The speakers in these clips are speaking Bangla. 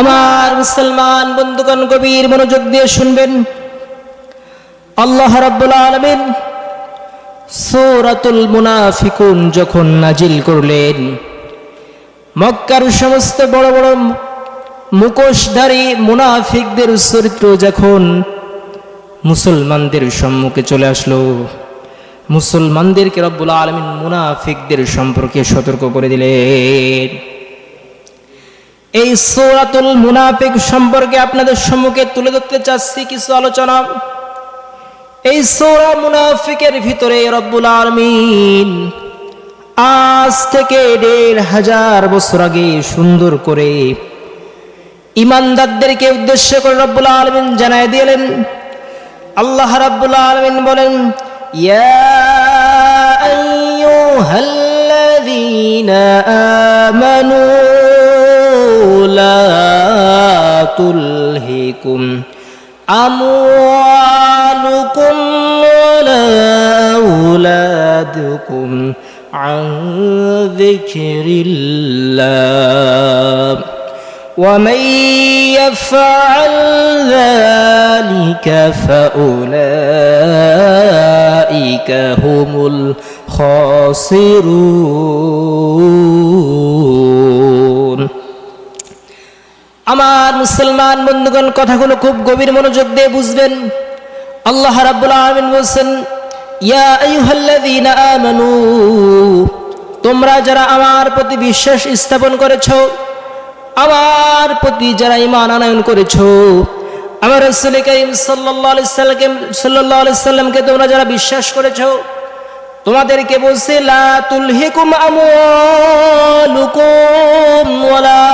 আমার মুসলমান বন্ধুগণ, গভীর মনোযোগ দিয়ে শুনবেন। আল্লাহ রাব্বুল আলামিন সূরাতুল মুনাফিকুন যখন নাজিল করলেন, মক্কার সমস্ত বড় বড় মুখোশধারী মুনাফিকদের চরিত্র যখন মুসলমানদের সম্মুখে চলে আসলো, মুসলমানদেরকে রব্বুল আলমিন মুনাফিকদের সম্পর্কে সতর্ক করে দিলেন। এই সৌরাতুল মুনাফিক সম্পর্কে আপনাদের সম্মুখে তুলে ধরতে চাচ্ছি কিছু আলোচনা। এই সৌরা মুনাফিকের ভিতরে রব্বুল আলমিন আজ থেকে দেড় হাজার বছর আগে সুন্দর করে ইমানদারদেরকে উদ্দেশ্য করে রব্বুল আলমিন জানাই দিলেন। আল্লাহ রাব্বুল আলমিন বলেন, ইয়া আইয়ুহাল্লাযীনা আমানু ولا تلهكم أموالكم ولا أولادكم عن ذكر الله ومن يفعل ذلك فأولئك هم الخاسرون আমার মুসলমান বন্ধুগণ, কথাগুলো খুব গভীর মনোযোগ দিয়ে বুঝবেন। আল্লাহ রাব্বুল আলামিন বলছেন, ইয়া আইয়ুহাল্লাযীনা আমানু, তোমরা যারা আমার প্রতি বিশ্বাস স্থাপন করেছ, আমার প্রতি যারা ইমান আনয়ন করেছ, আমার রাসূল কারীম রসুল করিম সাল্লামকে সাল্লামকে তোমরা যারা বিশ্বাস করেছ তোমাদেরকে বলছে, লা তুলহিকুম আমওয়ালুকুম ওয়ালা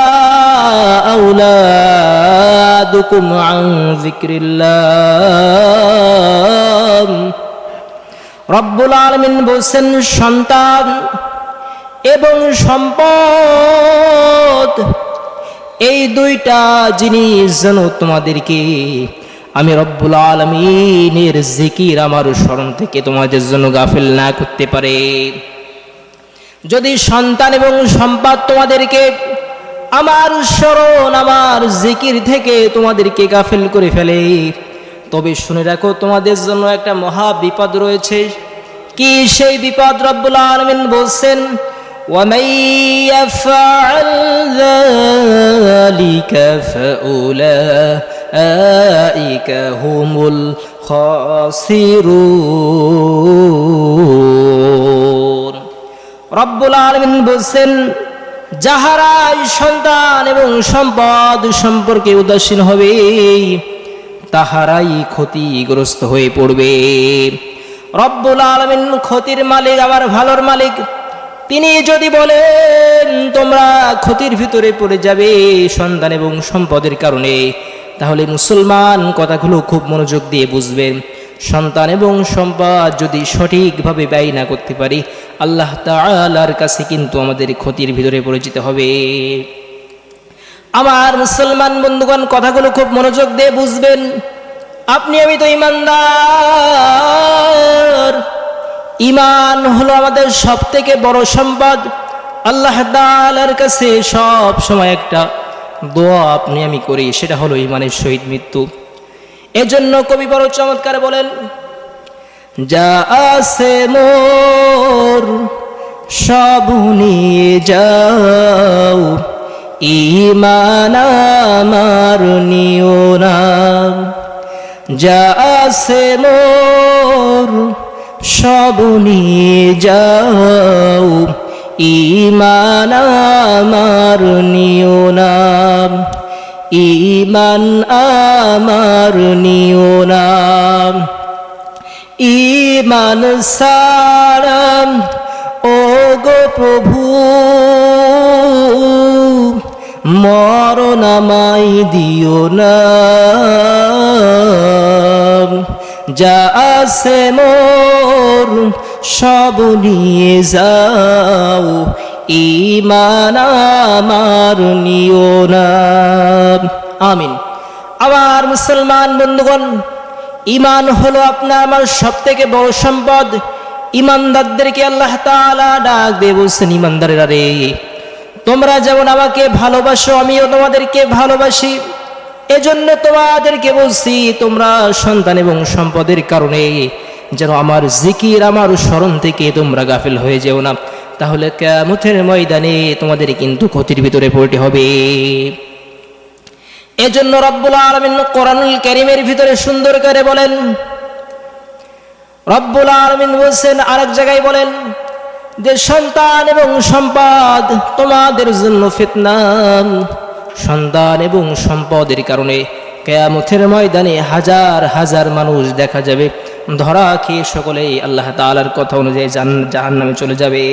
আওলাদুকুম আন যিকরিল্লাহ। রব্বুল আলামিন বলছেন, সন্তান এবং সম্পদ, এই দুইটা জিনিস যেন তোমাদেরকে আমি রব্বুল আলমিনের জিকির আমার স্মরণ থেকে তোমাদের জন্য গাফিল না করতে পারে যদি সন্তান এবং সম্পদ তোমাদেরকে আমার স্মরণ আমার জিকির থেকে তোমাদেরকে গাফিল করে ফেলে তবে শুনে রাখো তোমাদের জন্য একটা মহা বিপদ রয়েছে কি সেই বিপদ রব্বুল আলমিন বলছেন ومن يفعل ذلك فأولئك ইকা হুমুল খসিরুন রব্বুল আলমিন বলছেন যাহারাই সন্তান এবং সম্পদ সম্পর্কে উদাসীন হবে, তাহারাই ক্ষতিগ্রস্ত হয়ে পড়বে। রব্বুল আলমিন ক্ষতির মালিক, আবার ভালোর মালিক। তিনি যদি বলেন, তোমরা ক্ষতির ভিতরে পড়ে যাবে সন্তান এবং সম্পদের কারণে তাহলে মুসলমান কথাগুলো খুব মনোযোগ দিয়ে বুঝবেন। সন্তান এবং সম্পদ যদি সঠিকভাবে ব্যয় না করতে পারি, আল্লাহ তালার কাছে কিন্তু আমাদের ক্ষতির ভিতরে পড়ে যেতে হবে। আমার মুসলমান বন্ধুগণ, কথাগুলো খুব মনোযোগ দিয়ে বুঝবেন। আপনি, আমি তো ইমানদার। ইমান হলো আমাদের সব থেকে বড় সম্পদ। আল্লাহ তালার কাছে সব সময় একটা দোয়া আপনি আমি করি, সেটা হলো ইমানের শহীদ মৃত্যু। এজন্য কবি বড় চমৎকার বলেন, যা আছে মোর, সব নিয়ে যাও, ইমান আমার নিও না। যা আছে মোর, সব নিয়ে যাও ইমান আমার নিও নাম ইমান আমার নিও নাম ইমান সারাম ও গো প্রভু মরণামাই দিও না। যা আছে মোর সব নিয়ে যাও ইমান আমার নিও না। আমিন। আবার মুসলমান বন্ধুগণ ইমান হলো আপনার আমার সব থেকে বড় সম্পদ। ইমানদারদেরকে আল্লাহ তাআলা ডাক দিয়ে বলছেন ইমানদারেরা রে, তোমরা যেমন আমাকে ভালোবাসো, আমিও তোমাদেরকে ভালোবাসি। এজন্য তোমাদেরকে বলছি, তোমরা সন্তান এবং সম্পদের কারণে যেন আমার জিকির, আমার স্মরণ থেকে তোমরা গাফিল হয়ে যেও না। তাহলে কেমথের ময়দানে তোমাদের কিন্তু ক্ষতির ভিতরে পড়তে হবে। এজন্য রব্বুল আলমিন কোরআনুল করিমের ভিতরে সুন্দর করে বলেন, রব্বুল আলমিন বলছেন, আরেক জায়গায় বলেন, যে সন্তান এবং সম্পদ তোমাদের জন্য ফিতনাম সন্তান এবং সম্পদের কারণে কেয়ামতের ময়দানে হাজার হাজার মানুষ দেখা যাবে। ধরা খেয়ে সকলেই আল্লাহ তালার কথা অনুযায়ী জান জাহান নামে চলে যাবে।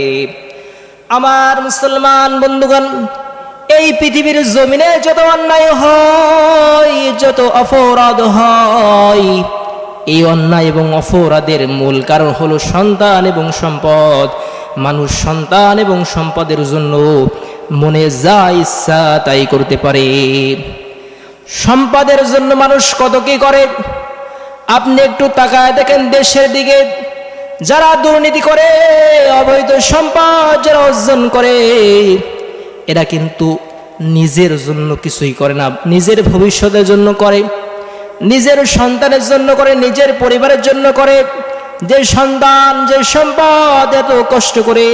আমার মুসলমান বন্ধুগণ, এই পৃথিবীর জমিনে যত অন্যায় হয়, যত অপরাধ হয়, এই অন্যায় এবং অপরাধের মূল কারণ হলো সন্তান এবং সম্পদ। মানুষ সন্তান এবং সম্পদের জন্য মনে যা ইচ্ছা তাই করতে পারে। সম্পদের জন্য মানুষ কত কি করে? আপনি একটু তাকায় দেখেন দেশের দিকে। যারা দুর্নীতি করে, অবৈধ সম্পদ যারা অর্জন করে, এরা কিন্তু নিজের জন্য কিছুই করে না। নিজের ভবিষ্যতের জন্য করে, নিজের সন্তানের জন্য করে, নিজের পরিবারের জন্য করে। যে সন্তান, যে সম্পদ এত কষ্ট করে,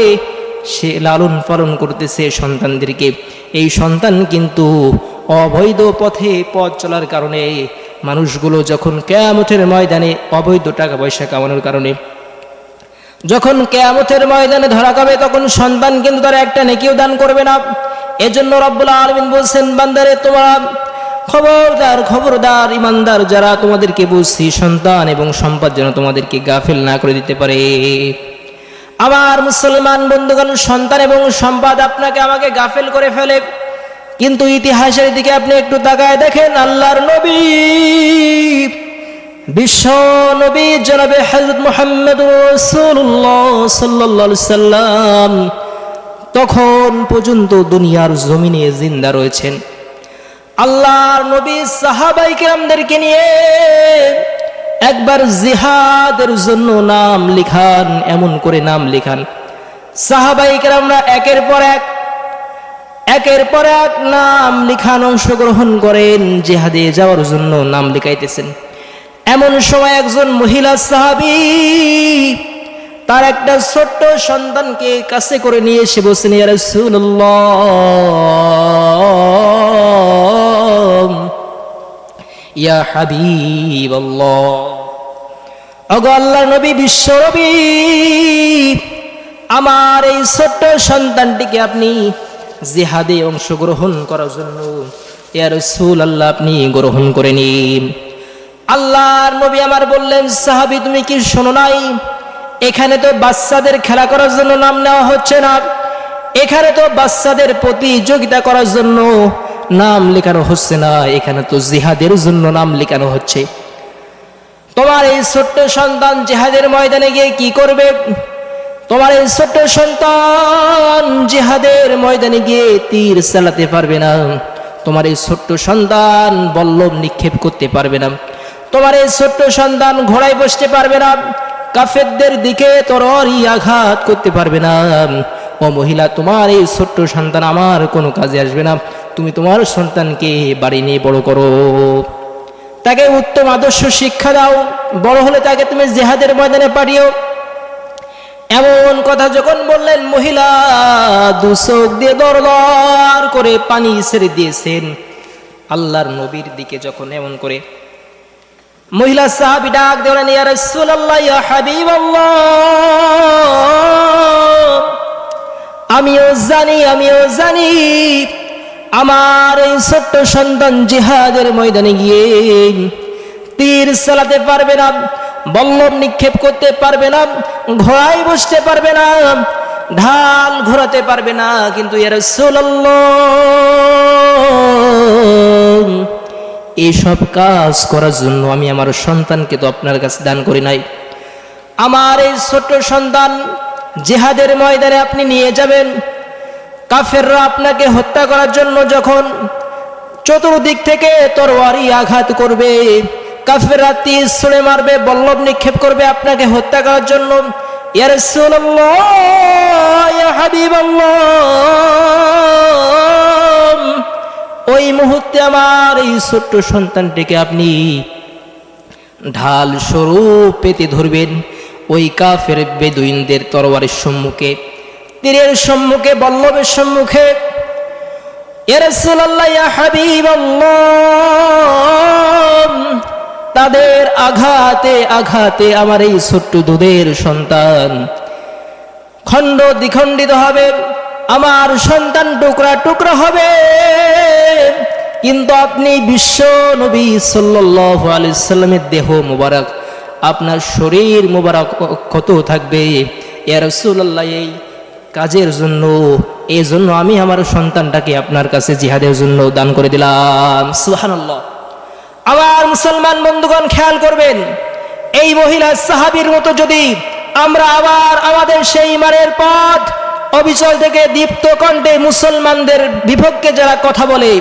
সে লালন পালন করতেছে সন্তানদেরকে। এই সন্তান কিন্তু অবৈধ পথে পথ চলার কারণে মানুষগুলো যখন কেয়ামতের ময়দানে অবৈধ টাকা পয়সা কামানোর কারণে যখন কেয়ামতের ময়দানে ধরা খাবে, তখন সন্তান কিন্তু তারা একটা নেকিও দান করবে না। এজন্য রব্বুল আলমিন বলছেন, বান্দারে, তোমার খবরদার খবরদার, ইমানদার যারা তোমাদেরকে বুঝছি, সন্তান এবং সম্পদ যেন তোমাদেরকে গাফিল না করে দিতে পারে। আমার মুসলমান বন্ধুগণ, সন্তান এবং সম্পদ আপনাকে আমাকে গাফেল করে ফেলে। কিন্তু ইতিহাসের দিকে আপনি একটু তাকায় দেখেন, আল্লাহর নবী, বিশ্ব নবী জনাবে হজরত মোহাম্মদ রসুল্লাহ সাল্লাহ সাল্লাম তখন পর্যন্ত দুনিয়ার জমিনে জিন্দা রয়েছেন। আল্লাহর নবী সাহাবাই কেরামদেরকে নিয়ে একবার জিহাদের জন্য নাম লিখান, এমন করে নাম লিখান। সাহাবাই কেরামরা একের পর এক একের পর এক নাম লিখান অংশগ্রহণ করেন, জেহাদে যাওয়ার জন্য নাম লিখাইতেছেন। এমন সময় একজন মহিলা সাহাবি, তার একটা ছোট্ট সন্তানকে কাছে করে নিয়ে এসে বসেন ইয়া হাবিব অগো আল্লাহ নবী, বিশ্ব নবী, আমার এই ছোট্ট সন্তানটিকে আপনি জেহাদে অংশগ্রহণ করার জন্য। ইয়া রসুল আল্লাহ আপনি গ্রহণ করে নিন। আল্লাহর নবী আমার বললেন, সাহাবি, তুমি কি শোনো নাই? এখানে তো বাচ্চাদের খেলা করার জন্য নাম নেওয়া হচ্ছে না। এখানে তো বাচ্চাদের প্রতিযোগিতা করার জন্য নাম লেখানো হচ্ছে না। এখানে তো জিহাদের জন্য নাম লেখানো হচ্ছে। তোমার এই ছোট্ট সন্তান জেহাদের ময়দানে গিয়ে কি করবে? তোমার এই ছোট্ট সন্তান জেহাদের ময়দানে গিয়ে তীর চালাতে পারবে না। তোমার এই ছোট্ট সন্তান বল্লভ নিক্ষেপ করতে পারবে না। তোমার এই ছোট্ট সন্তান ঘোড়ায় বসতে পারবে না। কাফেরদের দিকে তরই আঘাত করতে পারবে না। ও মহিলা, তোমার এই ছোট্ট সন্তান আমার কোনো কাজে আসবে না। তুমি তোমার সন্তানকে বাড়ি নিয়ে বড় করো। তাকে উত্তম আদর্শ শিক্ষা দাও। বড় হলে তাকে তুমি জেহাদের ময়দানে পাঠিও এমন কথা যখন বললেন, মহিলা দুচোখ দিয়ে দরদর করে পানি ছেড়ে দিয়েছেন। আল্লাহর নবীর দিকে যখন এমন করে, মহিলা সাহাবি ডাক দেওয়ালেন ইয়া আমিও জানি আমিও জানি, আমার এই ছোট্ট সন্তান জিহাদের ময়দানে গিয়ে তীর চালাতে পারবে না। বল্লভ নিক্ষেপ করতে পারবে না, ঘোড়ায় বসতে পারবে না, ঢাল ঘোরাতে পারবে না, কিন্তু এর এইসব কাজ করার জন্য আমি আমার সন্তানকে তো আপনার কাছে দান করি নাই। আমার এই ছোট্ট সন্তান জেহাদের ময়দানে আপনি নিয়ে যাবেন, কাফেররা আপনাকে হত্যা করার জন্য যখন চতুর্দিক থেকে তরোয়ারি আঘাত করবে কাফেররা তীর ছুঁড়ে মারবে বল্লভ নিক্ষেপ করবে আপনাকে হত্যা করার জন্য। ওই মুহূর্তে আমার এই ছোট্ট সন্তানটিকে আপনি ঢাল স্বরূপ পেতে ধরবেন। ওই কাফের বেদুইনদের তরবারের সম্মুখে, তীরের সম্মুখে বল্লভের সম্মুখে, ইয়া রাসূলুল্লাহ, ইয়া তাদের আঘাতে আঘাতে আমার এই ছোট্ট দুধের সন্তান। খণ্ড দ্বিখণ্ডিত হবে, আমার সন্তান টুকরা টুকরা হবে। কিন্তু আপনি বিশ্ব নবী সাল্লাল্লাহু আলাইহি সাল্লামের দেহ মোবারক, আপনার শরীর মোবারক কত থাকবে? ইয়া রাসূলুল্লাহ, এই কাজের জন্য, এই জন্য আমি আমার সন্তানটাকে আপনার কাছে জিহাদের জন্য দান করে দিলাম। সুবহানাল্লাহ। আমার মুসলমান বন্ধুগণ খেয়াল করবেন, এই মহিলা সাহাবীর মতো যদি আমরা আবার আমাদের সেই ইমানের পথ, অবিচল থেকে দীপ্ত কণ্ঠে মুসলমানদের বিপক্ষে যারা কথা বলে,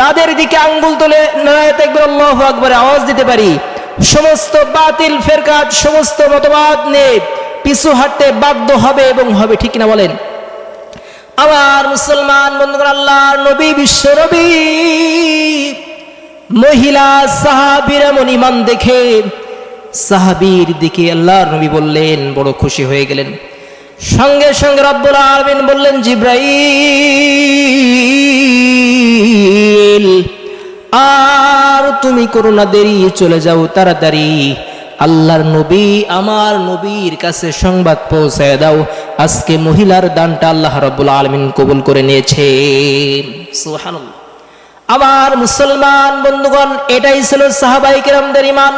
তাদের দিকে আঙ্গুল তুলে নারায়ত আকবরে আওয়াজ দিতে পারি। সমস্ত বাতিল ফেরকাত, সমস্ত মতবাদ নিয়ে পিছু হাঁটতে বাধ্য হবে এবং হবে, ঠিক না বলেন? আবার মুসলমান বন্ধুগণ আল্লাহ নবী, বিশ্ব নবী মহিলা সাহাবির এমন ইমান দেখে সাহাবীর দিকে আল্লাহর নবী বললেন, বড় খুশি হয়ে গেলেন। সঙ্গে সঙ্গে রব্বুল আলমিন বললেন, জিব্রাইল, আর তুমি করো না দেরি, চলে যাও তাড়াতাড়ি। আল্লাহর নবী, আমার নবীর কাছে সংবাদ পৌঁছায় দাও। আজকে মহিলার দানটা আল্লাহ রব্বুল আলমিন কবুল করে নিয়েছে সুবহানাল্লাহ। আমার মুসলমান বন্ধুগণ, এটাই ছিল সাহাবাই কেরামদের ইমান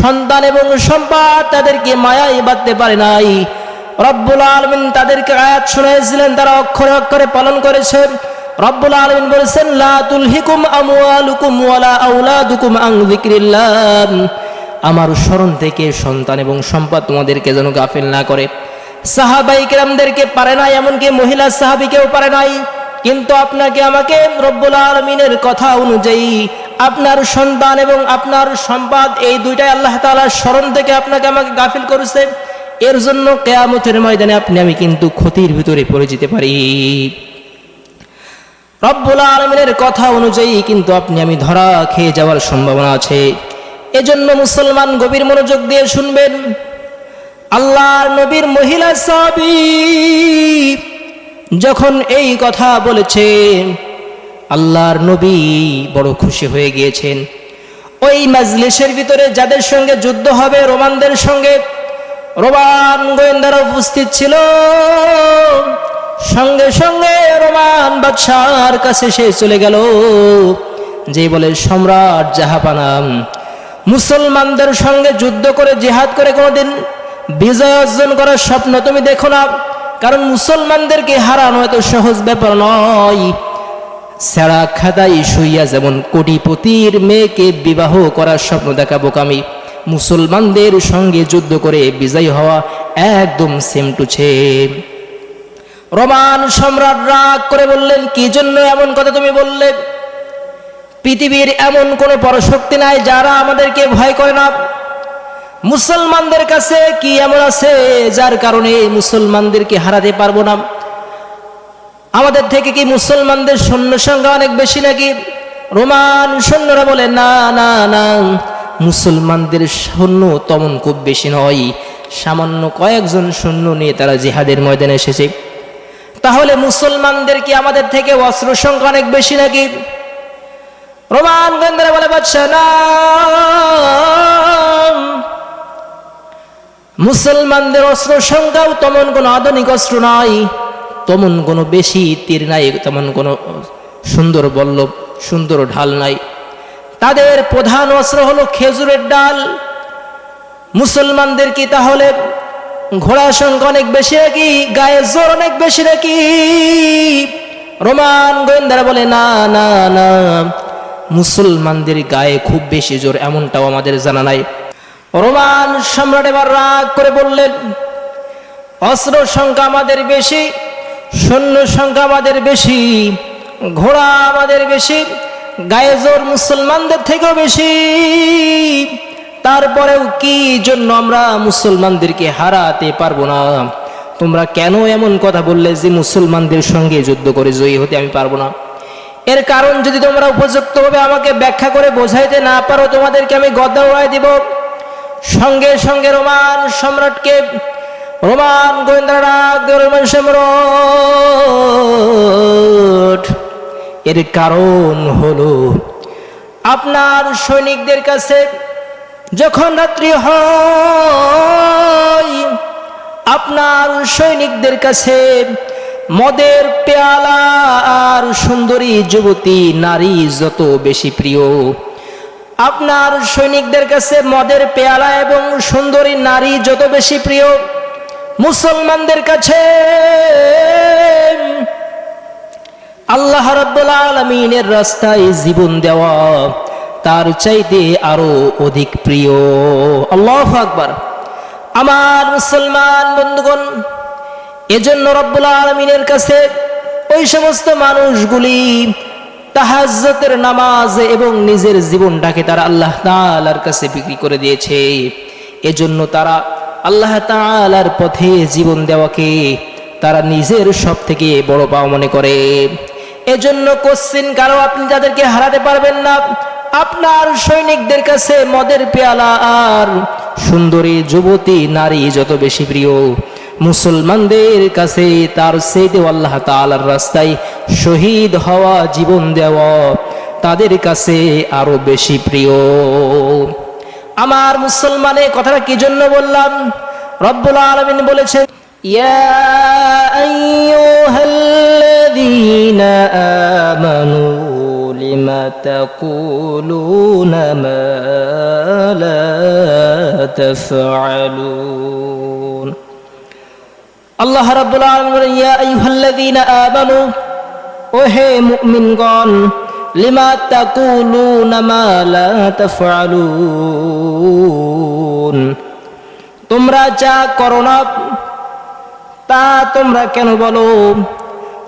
সন্তান এবং সম্পদ তাদেরকে মায়াই বাঁধতে পারে নাই। রব্বুল আলমিন তাদেরকে আয়াত শুনেছিলেন তারা অক্ষরে অক্ষরে পালন করেছেন। রব্বুল আলমিন বলেছেন, লা তুলহিকুম আমওয়ালুকুম ওয়ালা আউলাদুকুম আন যিকরিল্লাহ। আমার স্মরণ থেকে সন্তান এবং সম্পদ তোমাদেরকে যেন গাফিল না করে। সাহাবাই কেরামদেরকে পারে নাই, এমনকি মহিলা সাহাবিকেও পারে নাই। কিন্তু আপনাকে আমাকে রব্বুল আলমিনের কথা অনুযায়ী আপনার সন্তান এবং আপনার সম্পাদ এই দুইটাই আল্লাহ তালার স্মরণ থেকে আপনাকে আমাকে গাফিল করেছে। এর জন্য কেয়ামতের ময়দানে আপনি আমি কিন্তু ক্ষতির ভিতরে পড়ে যেতে পারি। রব্বুল আলমিনের কথা অনুযায়ী কিন্তু আপনি আমি ধরা খেয়ে যাওয়ার সম্ভাবনা আছে। এজন্য মুসলমান গভীর মনোযোগ দিয়ে শুনবেন। আল্লাহর নবীর মহিলা সাবি যখন এই কথা বলেছে, আল্লাহর নবী বড় খুশি হয়ে গিয়েছেন। ওই মাজলিসের ভিতরে যাদের সঙ্গে যুদ্ধ হবে, রোমানদের সঙ্গে, রোমান গোয়েন্দারা উপস্থিত ছিল। সঙ্গে সঙ্গে রোমান বাদশার কাছে সে চলে গেল। যে বলে, সম্রাট জাহাপানাম, মুসলমানদের সঙ্গে যুদ্ধ করে, জেহাদ করে কোনোদিন বিজয় অর্জন করার স্বপ্ন তুমি দেখো না। কারণ মুসলমানদেরকে হারানো এত সহজ ব্যাপার নয়। সেরা খাদাই শুইয়া যেমন কোটিপতির মেয়েকে বিবাহ করার স্বপ্ন দেখাবো বোকামি মুসলমানদের সঙ্গে যুদ্ধ করে বিজয়ী হওয়া একদম সেম টু সেম রোমান সম্রাট রাগ করে বললেন, কি জন্য এমন কথা তুমি বললে? পৃথিবীর এমন কোনো পরশক্তি নাই যারা আমাদেরকে ভয় করে না। মুসলমানদের কাছে কি এমন আছে যার কারণে মুসলমানদেরকে হারাতে পারব না? আমাদের থেকে কি মুসলমানদের সৈন্য সংখ্যা অনেক বেশি নাকি? রোমান সৈন্যরা বলে, না না না, মুসলমানদের সৈন্য তেমন খুব বেশি নয়। সামান্য কয়েকজন সৈন্য নিয়ে তারা জিহাদের ময়দানে এসেছে। তাহলে মুসলমানদের কি আমাদের থেকে অস্ত্র সংখ্যা অনেক বেশি নাকি? রোমান গোয়েন্দারা বলে বাচ্চা না মুসলমানদের অস্ত্র সংখ্যাও তেমন কোনো আধুনিক অস্ত্র নাই, তেমন কোনো বেশি তীর নাই, তেমন কোনো সুন্দর বল্লভ, সুন্দর ঢাল নাই। তাদের প্রধান অস্ত্র হলো খেজুরের ডাল। মুসলমানদের কি তাহলে ঘোড়া সংখ্যা অনেক বেশি নাকি গায়ে জোর অনেক বেশি নাকি? রোমান গোয়েন্দারা বলে, না না না, মুসলমানদের গায়ে খুব বেশি জোর, এমনটাও আমাদের জানা নাই। রোমান সম্রাট এবার রাগ করে বললেন, অস্ত্র সংখ্যা আমাদের বেশি, সৈন্য সংখ্যা আমাদের বেশি, ঘোড়া আমাদের বেশি, গায়ে জোর মুসলমানদের থেকেও বেশি। তারপরেও কি জন্য আমরা মুসলমানদেরকে হারাতে পারব না? তোমরা কেন এমন কথা বললে যে মুসলমানদের সঙ্গে যুদ্ধ করে জয়ী হতে আমি পারব না? এর কারণ যদি তোমরা উপযুক্তভাবে আমাকে ব্যাখ্যা করে বোঝাইতে না পারো, তোমাদেরকে আমি গদ্দা উড়াই দিব। সঙ্গে সঙ্গে রোমান সম্রাটকে, রোমান গোয়েন্দারা রোমান এর কারণ হলো আপনার সৈনিকদের কাছে যখন রাত্রি হয়, আপনার সৈনিকদের কাছে মদের পেয়ালা আর সুন্দরী যুবতী নারী যত বেশি প্রিয়। আপনার সৈনিকদের কাছে মদের পেয়ালা এবং সুন্দরী নারী যত বেশি প্রিয়, মুসলমানদের কাছে আল্লাহ রাব্বুল আলামিনের রাস্তায় জীবন দেওয়া তার চাইতে আরও অধিক প্রিয়। আল্লাহ আকবার। আমার মুসলমান বন্ধুগণ, এজন্য রব্বুল আলমিনের কাছে ওই সমস্ত মানুষগুলি তাহাজ্জতের নামাজ এবং নিজের জীবনটাকে তারা আল্লাহ তাআলার কাছে বিক্রি করে দিয়েছে। এজন্য তারা আল্লাহ তাআলার পথে জীবন দেওয়াকে তারা নিজের সব থেকে বড় পাও মনে করে। এজন্য কোশ্চিন, কারও আপনি তাদেরকে হারাতে পারবেন না, আপনার সৈনিকদের কাছে মদের পেয়ালা আর সুন্দরী যুবতী নারী যত বেশি প্রিয় মুসলমানদের কাছে তার সেইদেও আল্লাহ তালার রাস্তায় শহীদ হওয়া, জীবন দেওয়া তাদের কাছে আরও বেশি প্রিয়। আমার মুসলমানের কথাটা কি জন্য বললাম? রব্বুল আলমিন বলেছেন লিমা আল্লাহ রাব্বুল আলামিন ইয়া আইয়ুহাল্লাযীনা আমানু ও হে মুমিনগণ, লিমা তাকুলুনা মা লা তাফআলুন? তোমরা যা করো না, তা তোমরা কেন বলো?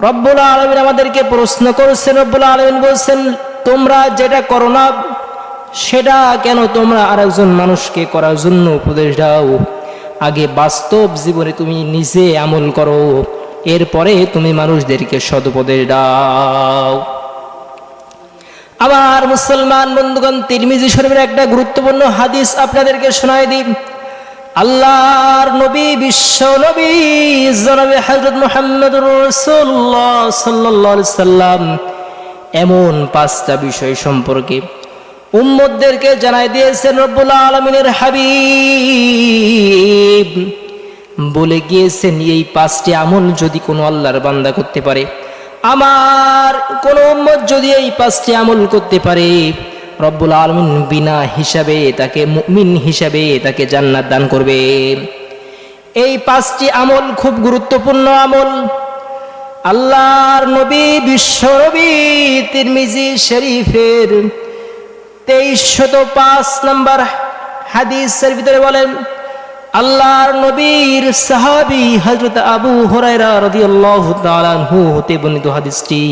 রব্বুল আলমিন আমাদেরকে প্রশ্ন করছেন, রব্বুল আলমিন বলছেন, তোমরা যেটা করো না, সেটা কেন তোমরা আরেকজন মানুষকে করার জন্য উপদেশ দাও? আগে বাস্তব জীবনে তুমি নিজে আমল করো। এরপরে তুমি মানুষদেরকে সদুপদেশ দাও। আবার মুসলমান বন্ধুগণ, তিরমিজি শরীফের একটা গুরুত্বপূর্ণ হাদিস আপনাদেরকে শোনায় দিই। আল্লাহর নবী, বিশ্ব নবী, জনাবে হজরত মোহাম্মদ রসুল্লাহ সাল্লাহ সাল্লাম এমন পাঁচটা বিষয় সম্পর্কে উম্মদদেরকে জানাই দিয়েছেন রব্বুল আলমিনের হাবিব। বলে গিয়েছেন, এই পাঁচটি আমল যদি কোনো আল্লাহর বান্দা করতে পারে, আমার কোন উম্মত যদি এই পাঁচটি আমল করতে পারে, রব্বুল আলমিন বিনা হিসাবে তাকে মুমিন হিসাবে তাকে জান্নাত দান করবে। এই পাঁচটি আমল খুব গুরুত্বপূর্ণ আমল। আল্লাহর নবী, বিশ্ব নবী, তিরমিজি শরীফের তেইশ শত পাঁচ নম্বর হাদিসের ভিতরে বলেন, আল্লাহর নবীর সাহাবি হজরত আবু হরাইরা রাদিয়াল্লাহু তাআলা আনহু হতে বর্ণিত হাদিসটি।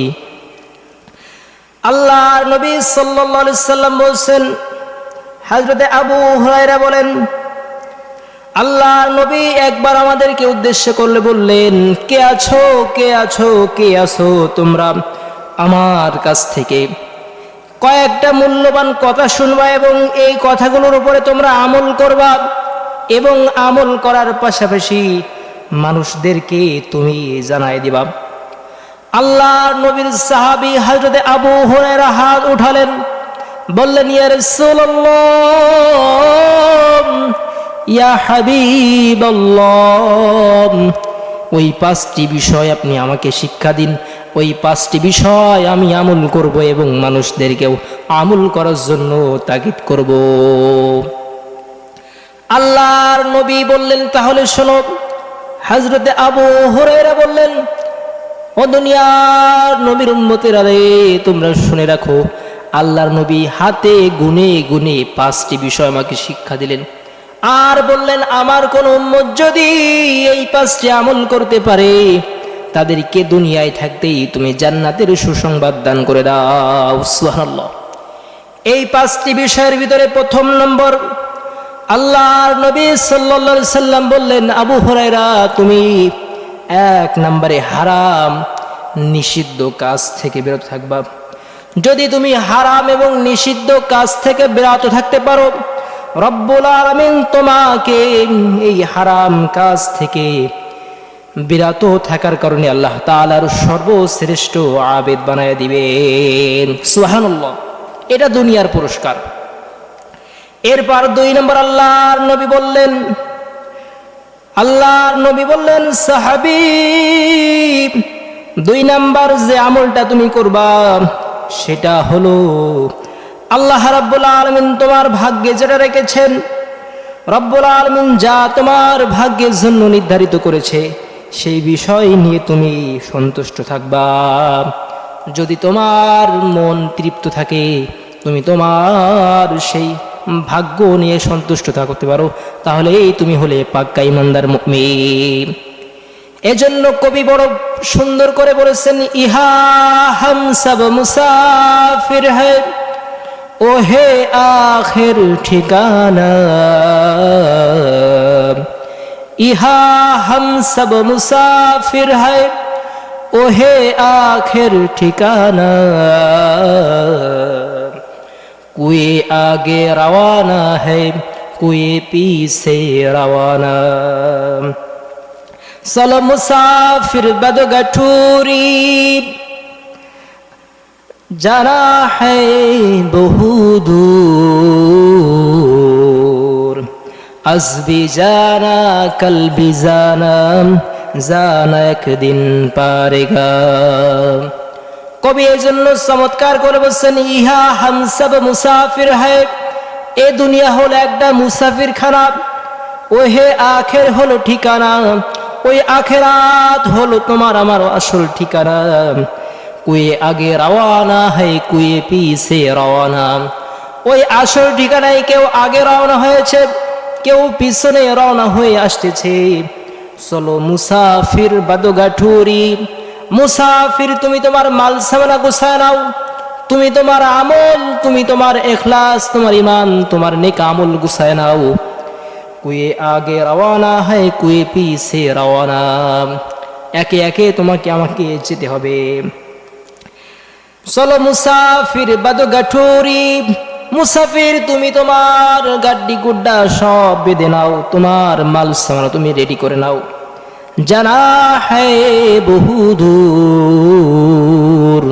আল্লাহর নবী সাল্লাল্লাহু সাল্লাম বলছেন হজরত আবু হরাইরা বলেন, আল্লাহর নবী একবার আমাদেরকে উদ্দেশ্য করলে বললেন, কে আছো কে আছো কে আছো তোমরা আমার কাছ থেকে? কয়েকটা মূল্যবান কথা শুনবা এবং এই কথাগুলোর উপরে তোমরা আমল করবা এবং আমল করার পাশাপাশি মানুষদেরকে তুমি জানাই দিবা। আল্লাহ নবীর সাহাবি হজরতে আবু হরেরা হাত উঠালেন, বললেন, ইয়া রাসূলুল্লাহ, ইয়া হাবিবাল্লাহ, ওই পাঁচটি বিষয় আপনি আমাকে শিক্ষা দিন। ওই পাঁচটি বিষয় আমি আমল করব এবং মানুষদেরকেও আমল করার জন্য তাগিদ করব। আল্লাহর নবী বললেন, তাহলে শোনো হজরতে আবু হরেরা বললেন, ও দুনিয়ার নবীর উম্মতের আরে তোমরা শুনে রাখো, আল্লাহর নবী হাতে গুনে গুনে পাঁচটি বিষয় আমাকে শিক্ষা দিলেন। আর বললেন, আমার কোন উম্মত যদি এই পাঁচটি আমল করতে পারে তাদেরকে দুনিয়ায় থাকতেই তুমি জান্নাতের সুসংবাদ দান করে দাও। সুবহানাল্লাহ। এই পাঁচটি বিষয়ের ভিতরে প্রথম নম্বর, আল্লাহর নবী সাল্লা সাল্লাম বললেন, আবু হরাইরা তুমি এক নম্বরে হারাম, নিষিদ্ধ কাজ থেকে বিরত থাকবা। যদি তুমি হারাম এবং নিষিদ্ধ কাজ থেকে বিরত থাকতে পারো, রব্বুল আলমিন তোমাকে এই হারাম কাজ থেকে বিরত থাকার কারণে আল্লাহ তালার সর্বশ্রেষ্ঠ আবেদ বানায় দিবেন। সুহানুল্লাহ এটা দুনিয়ার পুরস্কার। এরপর দুই নম্বর আল্লাহর নবী বললেন, আল্লাহর নবী বললেন সাহাবি দুই নাম্বার যে আমলটা তুমি করবা, সেটা হলো, আল্লাহ রাব্বুল আলমিন তোমার ভাগ্যে যেটা রেখেছেন, রব্বুল আলমিন যা তোমার ভাগ্যের জন্য নির্ধারিত করেছে সেই বিষয় নিয়ে তুমি সন্তুষ্ট থাকবা। যদি তোমার মন তৃপ্ত থাকে, তুমি তোমার সেই ভাগ্য নিয়ে সন্তুষ্ট থাকতে পারো, তাহলেই তুমি হলে পাক্কা ইমানদার মুমিন। এজন্য কবি বড় সুন্দর করে বলেছেন, ইহা হাম সব মুসাফির হ্যায় ও হে আখের ঠিকানা। इहा हम सब मुसाफिर है, ओहे आखिर ठिकाना। कोई आगे रवाना है कोई पीछे रवाना। सल मुसाफिर बदगठूरी, जाना है बहु दूर। আসবি জানা, কলবি জানাম, জানা একদিন পারেগা কবি এই জন্য চমৎকার করে বলছেন, ইহা হামসব মুসাফির হ্যায় এ দুনিয়া হল একটা মুসাফির খারাপ ও হে আখের হলো ঠিকানা, ওই আখেরাত হলো তোমার আমার আসল ঠিকানা। কুয়ে আগে রওয়ানা হয়, কুয়ে পিছে রওয়ানা। ওই আসল ঠিকানায় কেউ আগে রওনা হয়েছে কেউ পিছনে রওনা হয়ে আসতেছে। চলো মুসাফির বাদগাঠুরি। মুসাফির, তুমি তোমার মাল সামানা গুছায় নাও। তুমি তোমার আমল, তুমি তোমার এখলাস, তোমার ইমান তোমার নেক আমল গুছায় নাও। কুয়ে আগে রওয়ানা হয়, কুয়ে পিছে রওয়ানা একে একে তোমাকে, আমাকে যেতে হবে। চলো মুসাফির বাদ গাঠুরি মুসাফির, তুমি তোমার গাড্ডি গুড্ডা সব বেঁধে নাও, তোমার মাল সামানা তুমি রেডি করে নাও। জানা হ্যায় বহু দূর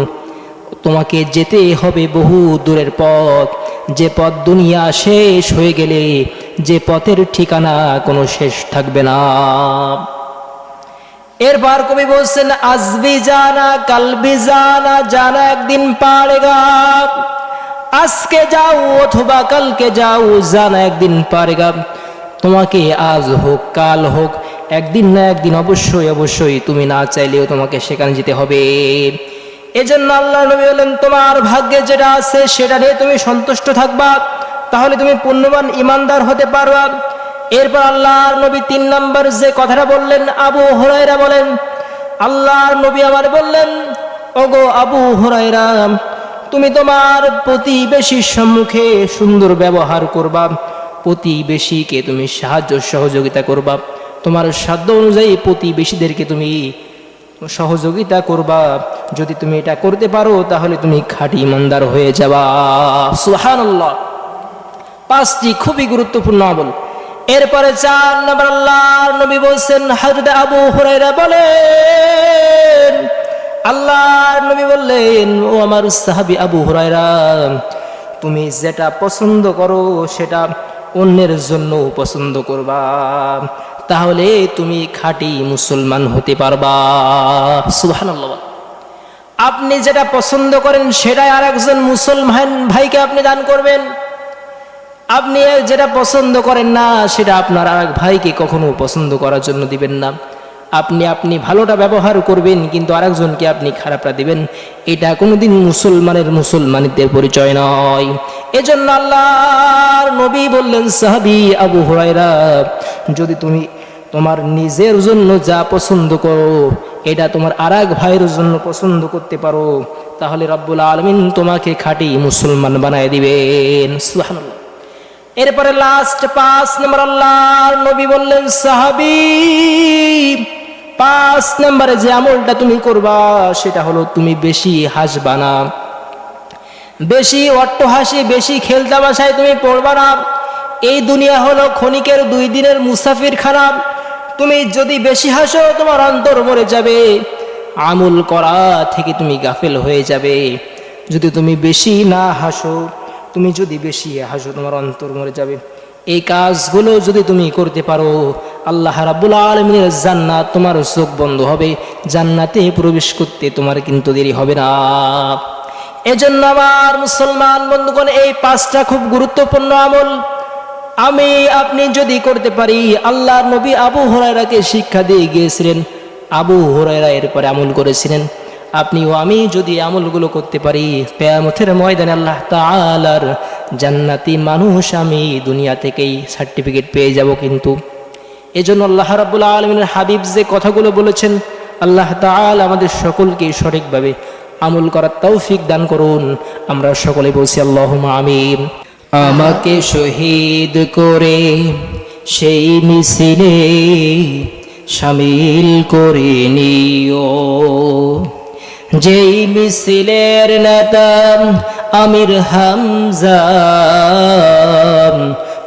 তোমাকে যেতে হবে বহু দূরের পথ। যে পথ দুনিয়া শেষ হয়ে গেলে, যে পথের ঠিকানা কোনো শেষ থাকবে না। এরপর কবি বলছেন, আজবি জানা, কালবি জানা জানা একদিন পারেগা। আজকে যাও অথবা কালকে যাও, জানা একদিন পারেগা। তোমাকে আজ হোক, কাল হোক, একদিন না একদিন অবশ্যই অবশ্যই তুমি না চাইলেও তোমাকে সেখানে যেতে হবে। এজন্য আল্লাহ নবী বলেন তোমার ভাগ্যে যেটা আছে, সেটা নিয়ে তুমি সন্তুষ্ট থাকবা। তাহলে তুমি পুণ্যবান ইমানদার হতে পারবা। এরপর আল্লাহর নবী তিন নম্বর যে কথাটা বললেন, আবু হরাইরা বলেন, আল্লাহর নবী আমার বললেন, ওগো আবু হরাইরা তুমি তোমার প্রতিবেশীর সম্মুখে সুন্দর ব্যবহার করবা। প্রতিবেশীকে তুমি সাহায্য সহযোগিতা করবা। তোমার সাধ্য অনুযায়ী প্রতিবেশীদেরকে তুমি সহযোগিতা করবা। যদি তুমি এটা করতে পারো, তাহলে তুমি খাঁটি ইমানদার হয়ে যাবা। সুহানাল্লাহ পাঁচটি খুবই গুরুত্বপূর্ণ আমল। এরপরে চার নম্বর আল্লাহর নবী বলছেন হযরত আবু হুরায়রা বলেন আল্লাহর নবী বললেন, ও আমার সাহাবী আবু হুরায়রা, তুমি যেটা পছন্দ করো সেটা অন্যের জন্য পছন্দ করবা। তাহলে তুমি খাঁটি মুসলমান হতে পারবা। সুবহানাল্লাহ। আপনি যেটা পছন্দ করেন সেটাই আর একজন মুসলমান ভাইকে আপনি দান করবেন। আপনি যেটা পছন্দ করেন না, সেটা আপনার আর এক ভাইকে কখনো পছন্দ করার জন্য দিবেন না। আপনি আপনি ভালোটা ব্যবহার করবেন, কিন্তু আরেকজনকে আপনি খারাপটা দিবেন। এটা কোনোদিন মুসলমানের মুসলমানিদের পরিচয় নয়। এজন্য আল্লাহর নবী বললেন, সাহাবি আবু হুরায়রা, যদি তুমি তোমার নিজের জন্য যা পছন্দ করো, এটা তোমার আর এক ভাইয়ের জন্য পছন্দ করতে পারো, তাহলে রব্বুল আলমিন তোমাকে খাঁটি মুসলমান বানায় দিবেন। এরপরে লাস্ট পাঁচ নম্বর আল্লাহর নবী বললেন, সাহাবি পাঁচ নম্বরে যে আমলটা তুমি করবা, সেটা হলো তুমি বেশি হাসবা না। বেশি অট্টহাসি, বেশি খেলতামাশায় তুমি পড়বা না। এই দুনিয়া হলো ক্ষণিকের দুই দিনের মুসাফির খারাপ তুমি যদি বেশি হাসো, তোমার অন্তর মরে যাবে। আমল করা থেকে তুমি গাফেল হয়ে যাবে। যদি তুমি বেশি না হাসো, তুমি যদি বেশি হাসো, তোমার অন্তর মরে যাবে। এই কাজগুলো যদি তুমি করতে পারো, আল্লাহ রাব্বুল আলমিনের জান্নাত তোমার চোখ বন্ধ হবে, জান্নাতে প্রবেশ করতে তোমার কিন্তু দেরি হবে না। এজন্য আমার মুসলমান বন্ধুগণ, এই পাঁচটা খুব গুরুত্বপূর্ণ আমল। আমি, আপনি যদি করতে পারি আল্লাহ নবী আবু হরাইরাকে শিক্ষা দিয়ে গিয়েছিলেন। আবু হরাইরা এরপরে আমল করেছিলেন। আপনি ও আমি যদি আমলগুলো করতে পারি পেয়ামথের ময়দানে আল্লাহ তালার জান্নাতি মানুষ আমি দুনিয়া থেকেই সার্টিফিকেট পেয়ে যাব কিন্তু। এজন্য আল্লাহ রাবুল আলমিনের হাবিব যে কথাগুলো বলেছেন, আল্লাহ তাল আমাদের সকলকে সঠিকভাবে আমল করার তৌফিক দান করুন। আমরা সকলে বলছি আল্লাহ আমিন। আমাকে শহীদ করে সেই মিছিলে সামিল করে নিও। যেই মিছিলের নেতা আমির হামজা,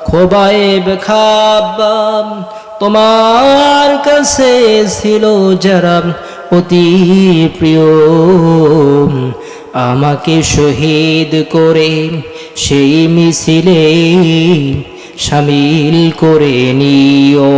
খোবায়েব খাবাম তোমার কাছে ছিল যারা অতি প্রিয়। আমাকে শহীদ করে সেই মিছিলে সামিল করে নিও।